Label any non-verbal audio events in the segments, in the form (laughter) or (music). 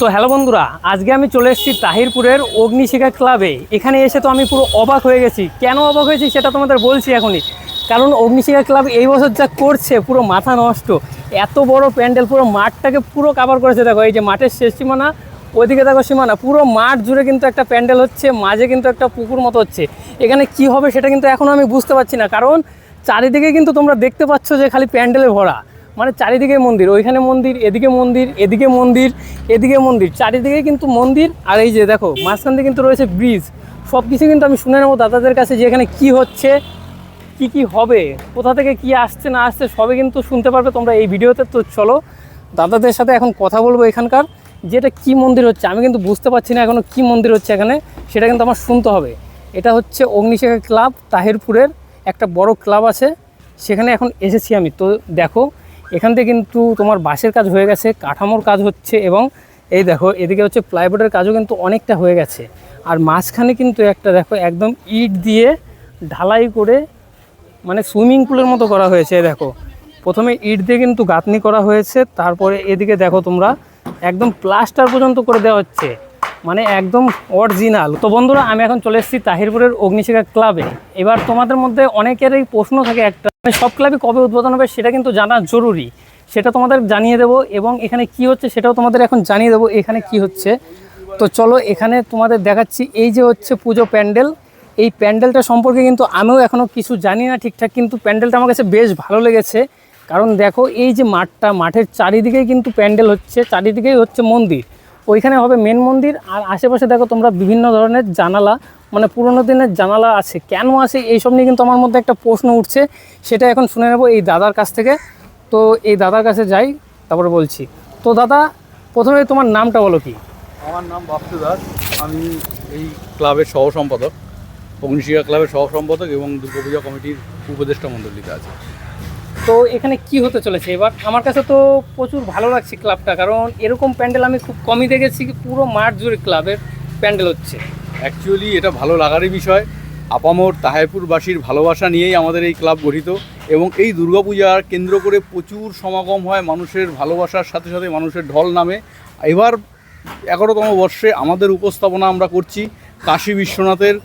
তো হ্যালো বন্ধুরা, আজকে আমি চলে এসেছি তাহিরপুরের অগ্নিশিখা ক্লাবে এখানে এসে তো আমি পুরো অবাক হয়ে গেছি। কেন অবাক হয়েছি সেটা তোমাদের বলছি এখনই। কারণ অগ্নিশিখা ক্লাব এই বছর যা করছে, পুরো মাথা নষ্ট। এত বড় প্যান্ডেল, পুরো মাঠটাকে পুরো কাভার করেছে। দেখো, এই যে মাঠের শেষ সীমানা ওইদিকে দেখো সীমানা। পুরো মাঠ জুড়ে কিন্তু একটা প্যান্ডেল হচ্ছে, মাঝে কিন্তু একটা পুকুর মতো হচ্ছে। এখানে কি হবে সেটা কিন্তু এখনও আমি বুঝতে পারছি না। কারণ চারিদিকে কিন্তু তোমরা দেখতে পাচ্ছ যে খালি প্যান্ডেলে ভরা। মানে চারিদিকে মন্দির, ওইখানে মন্দির, এদিকে মন্দির এদিকে মন্দির এদিকে মন্দির, চারিদিকে কিন্তু মন্দির আর এই যে দেখো, মাঝখান দিয়ে কিন্তু রয়েছে ব্রিজ সব কিছু কিন্তু আমি শুনে নেব দাদাদের কাছে যে এখানে কী হচ্ছে, কি কি হবে, কোথা থেকে কি আসছে, না আসছে সবে কিন্তু শুনতে পারবে তোমরা এই ভিডিওতে। তো চলো, দাদাদের সাথে এখন কথা বলব এখানকার যেটা কি মন্দির হচ্ছে। আমি কিন্তু বুঝতে পারছি না এখনও কি মন্দির হচ্ছে এখানে, সেটা কিন্তু আমার শুনতে হবে। এটা হচ্ছে অগ্নিশেখা ক্লাব, তাহিরপুরের একটা বড় ক্লাব আছে, সেখানে এখন এসেছি আমি। তো দেখো এখান থেকে কিন্তু তোমার বাঁশের কাজ হয়ে গেছে, কাঠামোর কাজ হচ্ছে এবং এই দেখো, এদিকে হচ্ছে প্লাইবোর্ডের কাজও কিন্তু অনেকটা হয়ে গেছে। আর মাঝখানে কিন্তু একটা দেখো, একদম ইট দিয়ে ঢালাই করে মানে সুইমিং পুলের মতো করা হয়েছে দেখো। প্রথমে ইট দিয়ে কিন্তু গাঁথনি করা হয়েছে, তারপরে এদিকে দেখো তোমরা, একদম প্লাস্টার পর্যন্ত করে দেওয়া হচ্ছে। মানে একদম অরিজিনাল তো বন্ধুরা, আমি এখন চলে এসেছি তাহিরপুরের অগ্নিশিখা ক্লাবে এবার তোমাদের মধ্যে অনেকেরই প্রশ্ন থাকে একটা। মানে সব ক্লাবে কবে উদ্বোধন হবে সেটা কিন্তু জানা জরুরি। সেটা তোমাদের জানিয়ে দেবো এবং এখানে কি হচ্ছে সেটাও তোমাদের এখন জানিয়ে দেবো এখানে কি হচ্ছে। তো চলো এখানে তোমাদের দেখাচ্ছি, এই যে হচ্ছে পুজো প্যান্ডেল। এই প্যান্ডেলটা সম্পর্কে কিন্তু আমিও এখনও কিছু জানি না ঠিকঠাক, কিন্তু প্যান্ডেলটা আমার কাছে বেশ ভালো লেগেছে। কারণ দেখো, এই যে মাঠটা, মাঠের চারিদিকেই কিন্তু প্যান্ডেল হচ্ছে, চারিদিকেই হচ্ছে মন্দির। ওইখানে হবে মেন মন্দির। আর আশেপাশে দেখো তোমরা বিভিন্ন ধরনের জানালা মানে পুরোনো দিনের জানালা আছে। কেন আছে এইসব নিয়ে কিন্তু আমার মধ্যে একটা প্রশ্ন উঠছে। সেটা এখন শুনে নেব এই দাদার কাছ থেকে। তো এই দাদার কাছে যাই, তারপরে বলছি। তো দাদা, প্রথমে তোমার নামটা বলো কি? আমার নাম বাপ্তু দাস। আমি এই ক্লাবের সহ সম্পাদক ক্লাবের সহ সম্পাদক এবং দুর্গাপূজা কমিটির উপদেষ্টা মণ্ডলীতে আছে। তো এখানে কি হতে চলেছে? এবার আমার কাছে তো প্রচুর ভালো লাগছে ক্লাবটা, কারণ এরকম প্যান্ডেল আমি খুব কমই দেখেছি, পুরো মাঠ জুড়ে ক্লাবের প্যান্ডেল হচ্ছে। অ্যাকচুয়ালি এটা ভালো লাগারই বিষয়। আপামোর তাহেরপুরবাসীর ভালোবাসা নিয়েই আমাদের এই ক্লাব গঠিত এবং এই দুর্গাপূজার কেন্দ্র করে প্রচুর সমাগম হয় মানুষের ভালোবাসার সাথে সাথে মানুষের ঢল নামে। এবার এগারোতম বর্ষে আমাদের উপস্থাপনা আমরা করছি কাশী বিশ্বনাথের,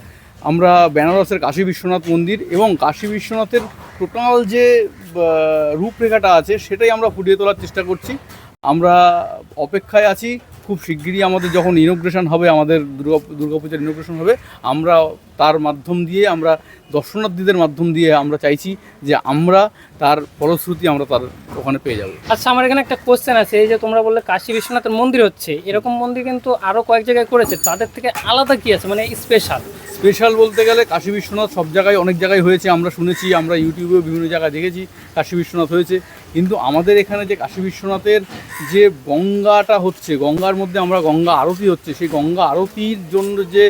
আমরা বেনারসের কাশী বিশ্বনাথ মন্দির এবং কাশী বিশ্বনাথের টোটাল যে রূপরেখাটা আছে, সেটাই আমরা ফুটিয়ে তোলার চেষ্টা করছি। আমরা অপেক্ষায় আছি, খুব শিগগিরই আমাদের যখন ইনোগ্রেশন হবে, আমাদের দুর্গা দুর্গাপূজার ইনোগ্রেশন হবে, আমরা তার মাধ্যম দিয়ে আমরা দর্শনার্থীদের মাধ্যম দিয়ে আমরা চাইছি যে আমরা তার ফলশ্রুতি আমরা তার ওখানে পেয়ে যাব। আচ্ছা আমার এখানে একটা কোশ্চেন আছে এই যে তোমরা বললে কাশী বিশ্বনাথের মন্দির হচ্ছে এরকম মন্দির কিন্তু আরও কয়েক জায়গায় করেছে তাদের থেকে আলাদা কি আছে? মানে স্পেশাল স্পেশাল বলতে গেলে কাশী বিশ্বনাথ সব জায়গায় অনেক জায়গায় হয়েছে আমরা শুনেছি আমরা ইউটিউবেও বিভিন্ন জায়গায় দেখেছি কাশী বিশ্বনাথ হয়েছে। কিন্তু আমাদের এখানে যে কাশী বিশ্বনাথের যে গঙ্গাটা হচ্ছে গঙ্গার মধ্যে আমরা গঙ্গা আরতি হচ্ছে সেই গঙ্গা আরতির জন্য যে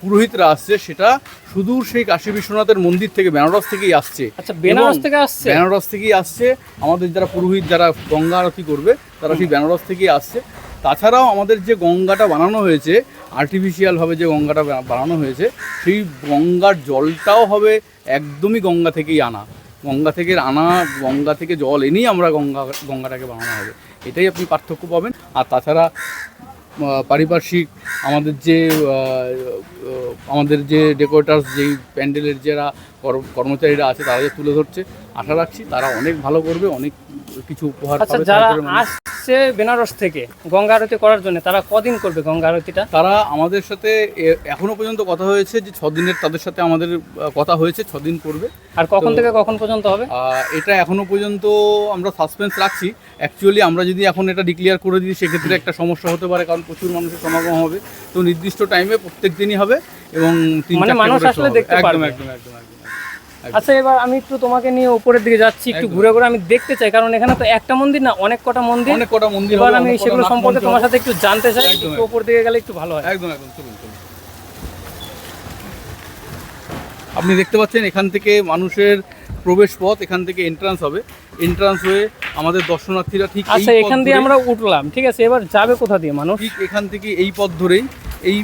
পুরোহিতরা আসছে সেটা সুদূর সেই কাশী বিশ্বনাথের মন্দির থেকে বেনারস থেকেই আসছে। আচ্ছা বেনারস থেকে আসছে? বেনারস থেকেই আসছে। আমাদের যারা পুরোহিত যারা গঙ্গা আরতি করবে তারা সেই বেনারস থেকেই আসছে। তাছাড়াও আমাদের যে গঙ্গাটা বানানো হয়েছে আর্টিফিশিয়ালভাবে যে গঙ্গাটা বানানো হয়েছে সেই গঙ্গার জলটাও হবে একদমই গঙ্গা থেকেই আনা। গঙ্গা থেকে আনা গঙ্গা থেকে জল এনেই আমরা গঙ্গা গঙ্গাটাকে বানানো হবে। এটাই আপনি পার্থক্য পাবেন। আর তাছাড়া পারিপার্শ্বিক আমাদের যে আমাদের যে ডেকোরেটার্স যেই প্যান্ডেলের যারা কর্মচারীরা আছে তারা তুলে ধরছে। আশা রাখছি তারা অনেক ভালো করবে অনেক কিছু উপহার আচ্ছা যারা আসছে বেনারস থেকে গঙ্গা আরতি করার জন্য তারা কদিন করবে গঙ্গা আরতিটা? তারা আমাদের সাথে এখনও পর্যন্ত কথা হয়েছে যে ছদিনের তাদের সাথে আমাদের কথা হয়েছে ছদিন করবে। আর কখন থেকে কখন পর্যন্ত হবে? এটা এখনও পর্যন্ত আমরা সাসপেন্স রাখছি। অ্যাকচুয়ালি আমরা যদি এখন এটা ডিক্লেয়ার করে দিই সেক্ষেত্রে একটা সমস্যা হতে পারে কারণ প্রচুর মানুষের সমাগম হবে। তো নির্দিষ্ট টাইমে প্রত্যেক দিনই হবে এবং মানে মানুষ আসলে দেখতে পারবে। একদম একদম একদম। আচ্ছা এবার আমি একটু তোমাকে নিয়ে উপরের দিকে যাচ্ছি একটু ঘুরে ঘুরে আমি দেখতে চাই কারণ এখানে তো একটা মন্দির না অনেক কটা মন্দির। অনেক কটা মন্দির এবার আমি সেগুলো সম্পর্কে তোমার সাথে একটু জানতে চাই একটু উপর দিকে গেলে একটু ভালো হয়। একদম একদম চলুন চলুন। আপনি দেখতে পাচ্ছেন এখান থেকে মানুষের প্রবেশ পথ এখান থেকে এন্ট্রান্স হবে। এন্ট্রান্স হয়ে আমাদের দর্শনার্থীরা ঠিক আচ্ছা এখান দিয়ে আমরা উঠলাম ঠিক আছে এবার যাবে কোথা দিয়ে মানুষ? ঠিক এখান থেকে এই পথ ধরেই এই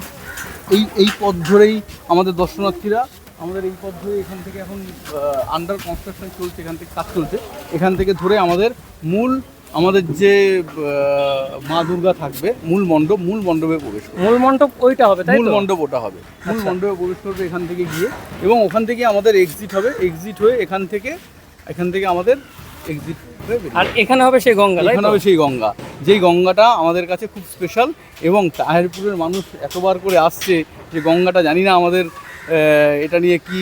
এই এই পথ ধরেই আমাদের দর্শনার্থীরা আমাদের এই পথ ধরে এখান থেকে এখন আন্ডার কনস্ট্রাকশন চলছে এখান থেকে কাজ চলছে। এখান থেকে ধরে আমাদের মূল আমাদের যে মা দুর্গা থাকবে মূল মণ্ডপ মূল মণ্ডপে প্রবেশ করবে। মূল মণ্ডপ ওইটা হবে মূল মণ্ডপ ওটা হবে। মূল আচ্ছা। মণ্ডপে প্রবেশ করবে এখান থেকে গিয়ে এবং ওখান থেকে আমাদের এক্সিট হবে। এক্সিট হয়ে এখান থেকে এখান থেকে আমাদের এক্সিট হয়ে আর এখানে হবে সেই গঙ্গা এখানে হবে সেই গঙ্গা। যেই গঙ্গাটা আমাদের কাছে খুব স্পেশাল এবং তাহেরপুরের মানুষ এতবার করে আসছে যে গঙ্গাটা জানি না আমাদের এটা নিয়ে কি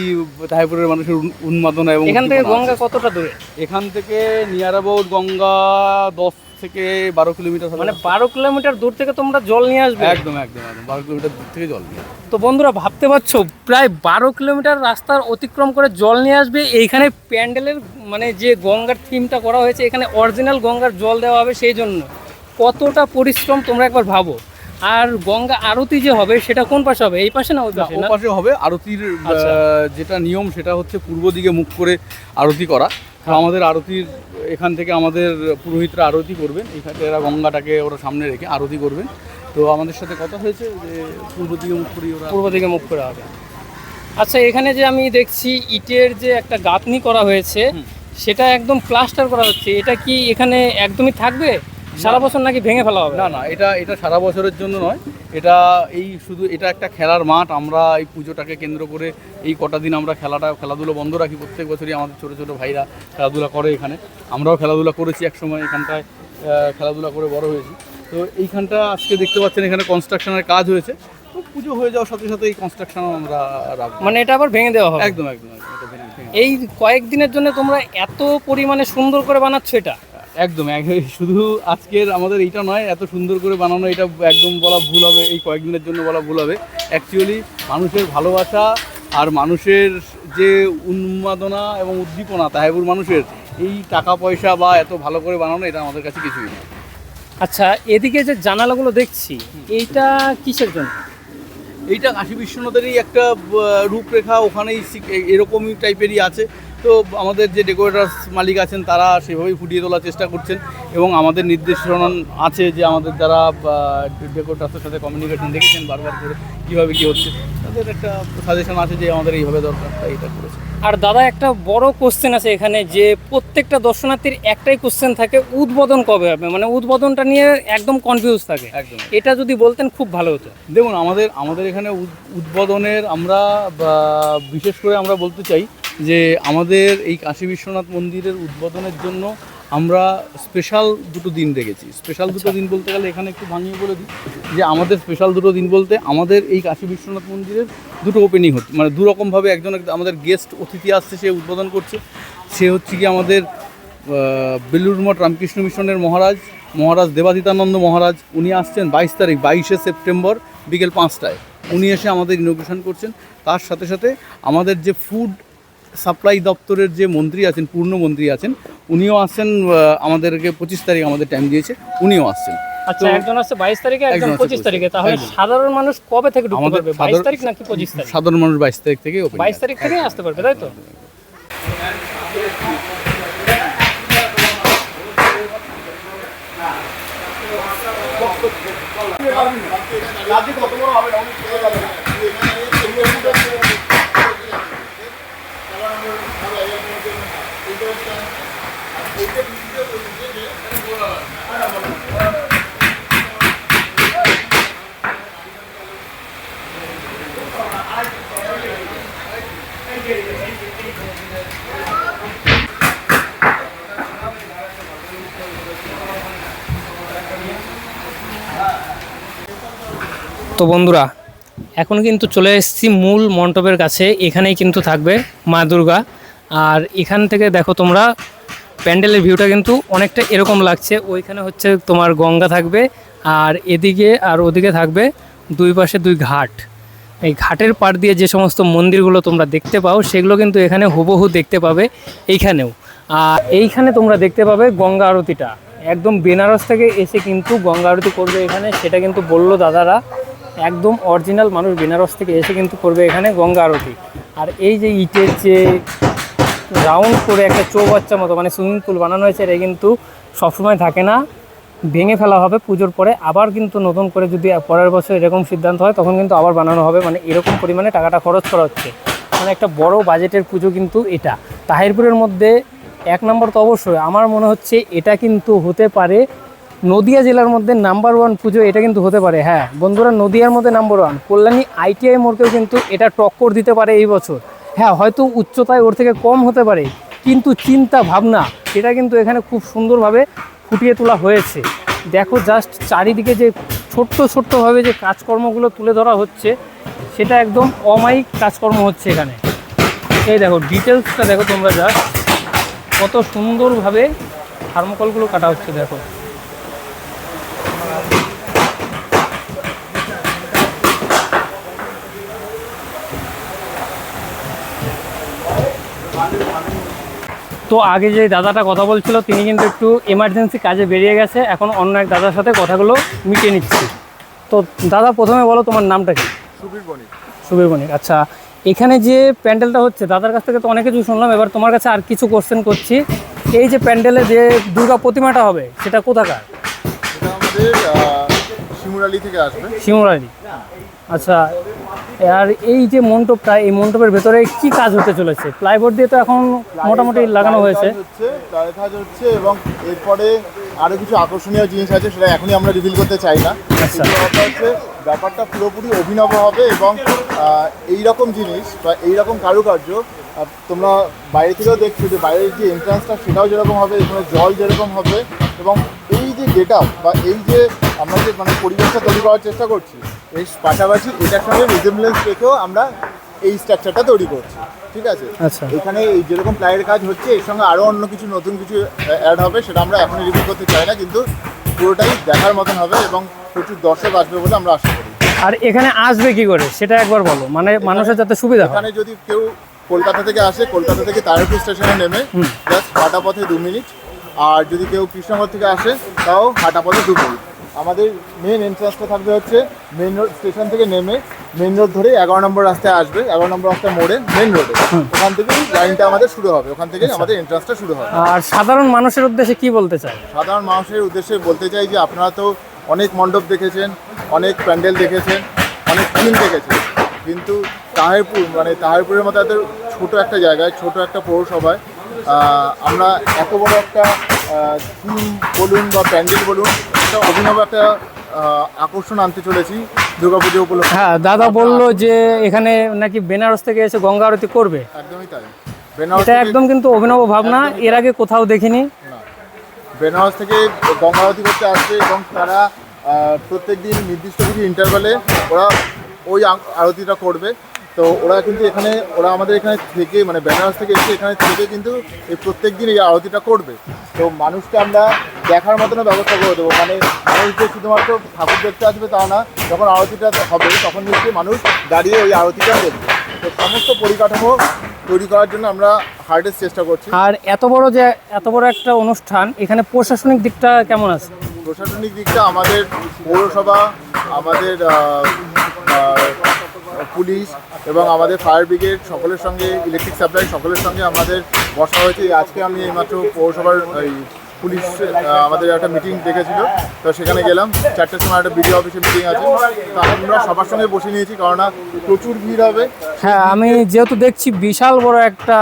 তাহেরপুরের মানুষের উন- উন্মাদনা এবং এখান থেকে গঙ্গা কতটা দূরে? এখান থেকে নিয়ার অ্যাবাউট গঙ্গা দশ থেকে বারো কিলোমিটার মানে বারো কিলোমিটার দূর থেকে তোমরা জল নিয়ে আসবে? একদম একদম একদম। বারো কিলোমিটার দূর থেকে জল নিয়ে তো বন্ধুরা ভাবতে পারছ প্রায় বারো কিলোমিটার রাস্তার অতিক্রম করে জল নিয়ে আসবে। এইখানে প্যান্ডেলের মানে যে গঙ্গার থিমটা করা হয়েছে এখানে অরিজিনাল গঙ্গার জল দেওয়া হবে সেই জন্য। কতটা পরিশ্রম তোমরা একবার ভাবো? আর গঙ্গা আরতি যে হবে সেটা কোন পাশে হবে? এই পাশে না ওই পাশে না? পাশে হবে। আরতির আচ্ছা। যেটা নিয়ম সেটা হচ্ছে পূর্ব দিকে মুখ করে আরতি করা। আমাদের আরতির এখান থেকে আমাদের পুরোহিতরা আরতি করবেন। এখানে এরা গঙ্গাটাকে ওরা সামনে রেখে আরতি করবেন। তো আমাদের সাথে কথা হয়েছে যে পূর্ব দিকে মুখ করি ওরা পূর্ব দিকে মুখ করে হবে। আচ্ছা এখানে যে আমি দেখছি ইটের যে একটা গাঁথনি করা হয়েছে সেটা একদম প্লাস্টার করা হচ্ছে। এটা কি এখানে একদমই থাকবে? সারা বছর নাকি ভেঙে ফেলা হবে? না না এটা এটা সারা বছরের জন্য নয়। এটা এই শুধু এটা একটা খেলার মাঠ। আমরা এই পুজোটাকে কেন্দ্র করে এই কটা দিন আমরা খেলাটা খেলাধুলো বন্ধ রাখি। প্রত্যেক বছরই আমাদের ছোটো ছোটো ভাইরা খেলাধুলা করে এখানে। আমরাও খেলাধুলা করেছি এক সময় এখানটায় খেলাধুলা করে বড় হয়েছি। তো এইখানটা আজকে দেখতে পাচ্ছেন এখানে কনস্ট্রাকশনের কাজ হয়েছে। তো পুজো হয়ে যাওয়ার সাথে সাথে এই কনস্ট্রাকশনও আমরা রাখব। মানে এটা আবার ভেঙে দেওয়া হবে? একদম একদম এই কয়েকদিনের জন্য তোমরা এত পরিমাণে সুন্দর করে বানাচ্ছ এটা? একদম এক- (laughs) শুধু আজকের আমাদের এইটা নয় এত সুন্দর করে বানানো এটা একদম বলা ভুল হবে এই কয়েকদিনের জন্য বলা ভুল হবে। অ্যাকচুয়ালি মানুষের ভালোবাসা আর মানুষের যে উন্মাদনা এবং উদ্দীপনা তাহেবুর মানুষের এই টাকা পয়সা বা এত ভালো করে বানানো এটা আমাদের কাছে কিছুই না আচ্ছা এদিকে যে জানালাগুলো দেখছি এইটা কিসের জন্য? এইটা কাশী বিশ্বনাথেরই একটা রূপরেখা ওখানেই এরকমই টাইপেরই আছে। তো আমাদের যে ডেকোরেটার্স মালিক আছেন তারা সেভাবেই ফুটিয়ে তোলার চেষ্টা করছেন এবং আমাদের নির্দেশনা আছে যে আমাদের যারা ডেকোরেটার্সের সাথে কমিউনিকেশন দেখেছেন বারবার করে কীভাবে কী হচ্ছে তাদের একটা সাজেশন আছে যে আমাদের এইভাবে দরকার তাই এটা করেছে। আর দাদা একটা বড় কোশ্চেন আছে এখানে যে প্রত্যেকটা দর্শনার্থীর একটাই কোশ্চেন থাকে উদ্বোধন কবে হবে? মানে উদ্বোধনটা নিয়ে একদম কনফিউজ থাকে। একদম। এটা যদি বলতেন খুব ভালো হতো। দেখুন আমাদের আমাদের এখানে উদ- উদ্বোধনের আমরা বিশেষ করে আমরা বলতে চাই যে আমাদের এই কাশী বিশ্বনাথ মন্দিরের উদ্বোধনের জন্য আমরা স্পেশাল দুটো দিন রেখেছি স্পেশাল দুটো দিন বলতে গেলে এখানে একটু ভাঙিয়ে বলে দিই যে আমাদের স্পেশাল দুটো দিন বলতে আমাদের এই কাশী বিশ্বনাথ মন্দিরের দুটো ওপেনিং হচ্ছে। মানে দু রকমভাবে একজন এক- আমাদের গেস্ট অতিথি আসছে সে উদ্বোধন করছে। সে হচ্ছে কি আমাদের বেলুর মঠ রামকৃষ্ণ মিশনের মহারাজ মহারাজ দেবাদিতানন্দ মহারাজ। উনি আসছেন বাইশ তারিখ বাইশে সেপ্টেম্বর বিকেল পাঁচটায়। উনি এসে আমাদের ইনোগ্রেশন করছেন। তার সাথে সাথে আমাদের যে ফুড সাপ্লাই দপ্তরের যে মন্ত্রী আছেন পূর্ণ মন্ত্রী আছেন উনিও আসছেন আমাদেরকে পঁচিশ তারিখ আমাদের টাইম দিয়েছে উনিও আসছেন। আচ্ছা একজন আছে বাইশ তারিখে একজন একজন পঁচিশ তারিখে তাহলে সাধারণ মানুষ কবে থেকে ঢুকতে পারবে? বাইশ সাধারণ- তারিখ নাকি পঁচিশ তারিখ? সাধারণ মানুষ বাইশ তারিখ থেকে ওপেন বাইশ তারিখ থেকেই আসতে পারবে তাই তো? তো বন্ধুরা এখন কিন্তু চলে এসেছি মূল মণ্ডপের কাছে। এখানেই কিন্তু থাকবে মা দুর্গা। আর এখান থেকে দেখো তোমরা প্যান্ডেলের ভিউটা কিন্তু অনেকটা এরকম লাগছে। ওইখানে হচ্ছে তোমার গঙ্গা থাকবে আর এদিকে আর ওদিকে থাকবে দুই পাশে দুই ঘাট। এই ঘাটের পাড় দিয়ে যে সমস্ত মন্দিরগুলো তোমরা দেখতে পাও, সেগুলো কিন্তু এখানে হুবহু দেখতে পাবে এইখানেও। আর এইখানে তোমরা দেখতে পাবে গঙ্গা আরতিটা। একদম বেনারস থেকে এসে কিন্তু গঙ্গা আরতি করবে এখানে, সেটা কিন্তু বলল দাদারা। একদম অরিজিনাল মানুষ বেনারস থেকে এসে কিন্তু করবে এখানে গঙ্গা আরতি। আর এই যে ইটের যে রাউন্ড করে একটা চৌবাচ্চা মতো মানে সুইমিং পুল বানানো হয়েছে, এটা কিন্তু সবসময় থাকে না। ভেঙে ফেলা হবে পুজোর পরে। আবার কিন্তু নতুন করে যদি পরের বছর এরকম সিদ্ধান্ত হয়, তখন কিন্তু আবার বানানো হবে। মানে এরকম পরিমাণে টাকাটা খরচ করা হচ্ছে। মানে একটা বড় বাজেটের পুজো কিন্তু এটা। তাহিরপুরের মধ্যে এক নম্বর তো অবশ্যই। আমার মনে হচ্ছে এটা কিন্তু হতে পারে নদিয়া জেলার মধ্যে নাম্বার ওয়ান পুজো, এটা কিন্তু হতে পারে। হ্যাঁ বন্ধুরা, নদিয়ার মধ্যে নাম্বার ওয়ান কল্যাণী আইটিআই মোড়কেও কিন্তু এটা টক্কর দিতে পারে এই বছর। হ্যাঁ হয়তো উচ্চতায় ওর থেকে কম হতে পারে, কিন্তু চিন্তা, ভাবনা, এটা কিন্তু এখানে খুব সুন্দরভাবে ফুটিয়ে তোলা হয়েছে। দেখো জাস্ট চারিদিকে যে ছোট্ট ছোট্টভাবে যে কাজকর্মগুলো তুলে ধরা হচ্ছে, সেটা একদম অমায়িক কাজকর্ম হচ্ছে এখানে। এই দেখো ডিটেলসটা দেখো তোমরা জাস্ট কত সুন্দরভাবে থার্মোকলগুলো কাটা হচ্ছে, দেখো। তো আগে যে দাদাটা কথা বলছিল তিনি কিন্তু একটু এমার্জেন্সি কাজে বেরিয়ে গেছে। এখন অন্য এক দাদার সাথে কথাগুলো মিটিয়ে নিচ্ছি। তো দাদা প্রথমে বলো তোমার নামটা কি? সুবীর বণিক। সুবীর বণিক আচ্ছা। এখানে যে প্যান্ডেলটা হচ্ছে দাদার কাছ থেকে তো অনেক কিছু শুনলাম। এবার তোমার কাছে আর কিছু কোশ্চেন করছি। এই যে প্যান্ডেলে যে দুর্গা প্রতিমাটা হবে সেটা কোথাকার? শিমুরালি থেকে আসবে। শিমুরালি। আচ্ছা আর এই যে মণ্ডপটা এই মণ্ডপের ভেতরে কি কাজ হতে চলেছে? প্লাইবোর্ড দিয়ে তো এখন মোটামুটি লাগানো হয়েছে। কাজ হচ্ছে এবং এরপরে আরও কিছু আকর্ষণীয় জিনিস আছে সেটা এখনই আমরা রিভিল করতে চাই না। আচ্ছা। ব্যাপারটা হচ্ছে ব্যাপারটা পুরোপুরি অভিনব হবে এবং এই রকম জিনিস বা এই রকম কারুকার্য তোমরা বাইরে থেকেও দেখছ যে বাইরের যে এন্ট্রান্সটা সেটাও যেরকম হবে এখানে জল যেরকম হবে এবং এই যে গেট বা এই যে আমরা যে মানে পরিবেশটা তৈরি করার চেষ্টা করছি এই পাশাপাশি এটার সঙ্গে রিজেম্বলেন্স রেখেও আমরা এই স্ট্রাকচারটা তৈরি করছি ঠিক আছে? আচ্ছা। এখানে এই যেরকম প্লাইয়ের কাজ হচ্ছে এর সঙ্গে আরও অন্য কিছু নতুন কিছু অ্যাড হবে সেটা আমরা এখনই রিভিউ করতে চাই না কিন্তু পুরোটাই দেখার মতন হবে এবং প্রচুর দর্শক আসবে বলে আমরা আশা করি। আর এখানে আসবে কি করে? সেটা একবার বলো। মানে মানুষের যাতে সুবিধা এখানে যদি কেউ কলকাতা থেকে আসে কলকাতা থেকে তারাপুর স্টেশনে নেমে জাস্ট হাঁটা পথে দু মিনিট আর যদি কেউ কৃষ্ণনগর থেকে আসে তাও হাঁটা পথে দু আমাদের মেন এন্ট্রান্সটা থাকবে হচ্ছে মেন রোড স্টেশন থেকে নেমে মেন রোড ধরে এগারো নম্বর রাস্তায় আসবে। এগারো নম্বর রাস্তা মোড়ে মেন রোডে ওখান থেকে লাইনটা আমাদের শুরু হবে। ওখান থেকেই আমাদের এন্ট্রান্সটা শুরু হবে। আর সাধারণ মানুষের উদ্দেশ্যে কি বলতে চাই? সাধারণ মানুষের উদ্দেশ্যে বলতে চাই যে আপনারা তো অনেক মণ্ডপ দেখেছেন অনেক প্যান্ডেল দেখেছেন অনেক ফিল্ম দেখেছেন। কিন্তু তাহেরপুর মানে তাহেরপুরের মতো এত ছোট একটা জায়গায় ছোট একটা পৌরসভায় আমরা এত বড় একটা থিম বলুন বা প্যান্ডেল বলুন একটা অভিনব একটা আকর্ষণ আনতে চলেছি দুর্গাপুজো উপলক্ষে। হ্যাঁ দাদা বলল যে এখানে নাকি বেনারস থেকে এসে গঙ্গা আরতি করবে। একদমই তাই। বেনারস এটা একদম কিন্তু অভিনব ভাবনা এর আগে কোথাও দেখিনি। বেনারস থেকে গঙ্গা আরতি করতে আসবে এবং তারা প্রত্যেক দিন নির্দিষ্ট কিছু ইন্টারভ্যালে ওরা ওই আরতিটা করবে। তো ওরা কিন্তু এখানে ওরা আমাদের এখানে থেকে মানে বেনারস থেকে এসে এখানে থেকে কিন্তু এই প্রত্যেক দিন এই আরতিটা করবে। তো মানুষকে আমরা দেখার মতনও ব্যবস্থা করে দেবো। মানে মানুষ যে শুধুমাত্র ঠাকুর দেখতে আসবে তা না যখন আরতিটা হবে তখন নিশ্চয়ই মানুষ দাঁড়িয়ে ওই আরতিটা দেখবে। তো সমস্ত পরিকাঠামো তৈরি করার জন্য আমরা হার্ডেস্ট চেষ্টা করছি। আর এত বড় যে এত বড় একটা অনুষ্ঠান এখানে প্রশাসনিক দিকটা কেমন আছে? প্রশাসনিক দিকটা আমাদের পৌরসভা আমাদের পুলিশ এবং আমাদের ফায়ার ব্রিগেড সকলের সঙ্গে ইলেকট্রিক সাপ্লাই সকলের সঙ্গে আমাদের বসা হয়েছে। আজকে আমি এইমাত্র পৌরসভার এই পুলিশ আমাদের একটা মিটিং ডেকেছিল তো সেখানে গেলাম। চারটের সময় একটা বিডিও অফিসে মিটিং আছে। তো আমরা সবার সঙ্গে বসে নিয়েছি কেননা প্রচুর ভিড় হবে। হ্যাঁ আমি যেহেতু দেখছি বিশাল বড় একটা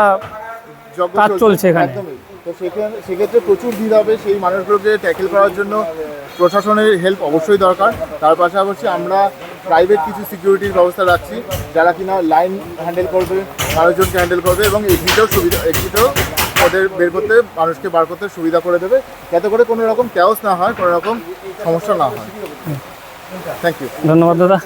কাজ চলছে। এখানে। তো সেখানে সেক্ষেত্রে প্রচুর ভিড় হবে। সেই মানুষগুলোকে ট্যাকেল করার জন্য প্রশাসনের হেল্প অবশ্যই দরকার। তার পাশাপাশি আমরা প্রাইভেট কিছু সিকিউরিটির ব্যবস্থা রাখছি, যারা কিনা লাইন হ্যান্ডেল করবে মানুষজনকে হ্যান্ডেল করবে এবং এক্সিটেও সুবিধা এক্সিটেও ওদের বের করতে, মানুষকে বার করতে সুবিধা করে দেবে, যাতে করে কোনো রকম ক্যাওস না হয়, কোনো রকম সমস্যা না হয়। থ্যাংক ইউ ধন্যবাদ দাদা।